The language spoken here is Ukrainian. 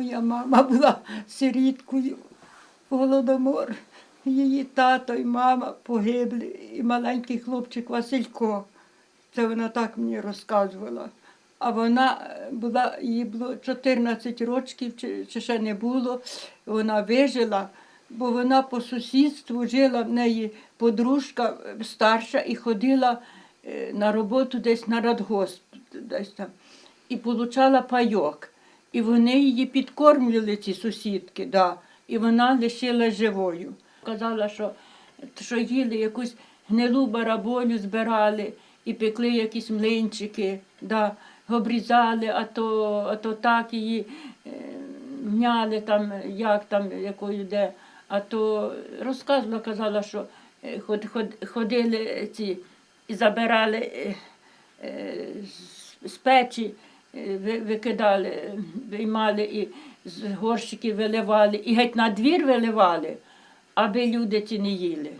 Моя мама була сиріткою в голодомор. Її тато і мама погибли, і маленький хлопчик Василько. Це вона так мені розказувала. А вона е, була, їй було 14 років, чи, чи ще не було. Вона вижила, бо вона по сусідству жила в неї подружка е, старша і ходила е, на роботу десь на радгосп, десь там, і получала пайок. І вони її підкормлювали, ці сусідки, да, і вона лишилась живою. Казала, що, що їли якусь гнилу бараболю, збирали і пекли якісь млинчики, да, обрізали, а то, а то так її е, мняли там, як там, якою де. А то розказувала, казала, що е, ход, ход, ходили ці і забирали е, е, з- печі, викидали, е, виймали і з горщиків виливали, і геть на двір виливали, аби люди ці не їли.